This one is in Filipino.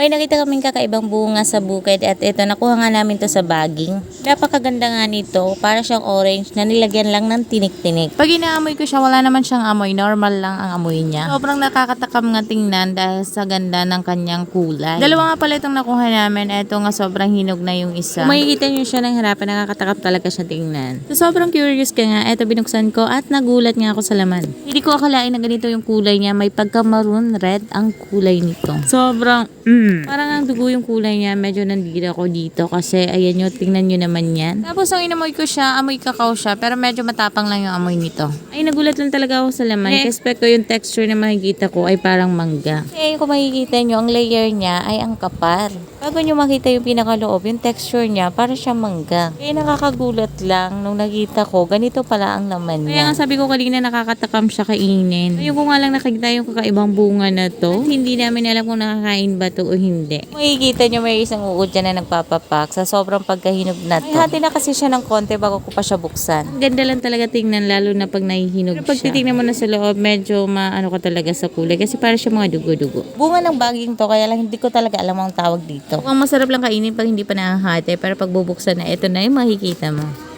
May nakita kaming kakaibang bunga sa bukid at ito, nakuha nga namin to sa baging. Napakaganda nga nito, para siyang orange na nilagyan lang ng tinik-tinik. Pag inaamoy ko siya, wala naman siyang amoy, normal lang ang amoy niya. Sobrang nakakatakam nga tingnan dahil sa ganda ng kanyang kulay. Dalawa nga pala itong nakuha namin, ito nga sobrang hinog na yung isa. Kung makikita niyo siya ng harapan, nakakatakam talaga siya tingnan. So sobrang curious ka nga, ito binuksan ko at nagulat nga ako sa laman. Hindi ko akalain na ganito yung kulay niya, may pagka-maroon red ang kulay nito. Sobrang, mm, parang ang dugo yung kulay niya, medyo nandira ko dito kasi ayan nyo, tingnan nyo naman yan. Tapos ang inamoy ko siya, amoy kakao siya, pero medyo matapang lang yung amoy nito. Ay, nagulat lang talaga ako sa laman. Expect ko yung texture na makikita ko ay parang mangga. Eh, kung makikita nyo, ang layer niya ay ang kapal. Bago nyo makita yung pinakaloob, yung texture niya, para siya mangga. Kaya nakakagulat lang nung nakita ko, ganito pala ang laman niya. Kaya nga sabi ko kanina nakakatakam siya kainin. Ayun ko nga lang nakikita yung kakaibang bunga na to. At hindi namin alam kung nakakain ba to o hindi. Makikita nyo may isang uod dyan na nagpapapak sa sobrang pagkahinog na to. Ay, hati na kasi siya ng konti bago ko pa siya buksan. Ang ganda lang talaga tingnan lalo na pag nahihinog Pero pag titignan mo na sa loob, medyo maano ka talaga sa kulay kasi para siya mga dugo-dugo. Bunga ng baging to kaya lang hindi ko talaga alam ang tawag dito. Mukhang masarap lang kainin pag hindi pa nakahati pero pag bubuksan na ito na yung makikita mo.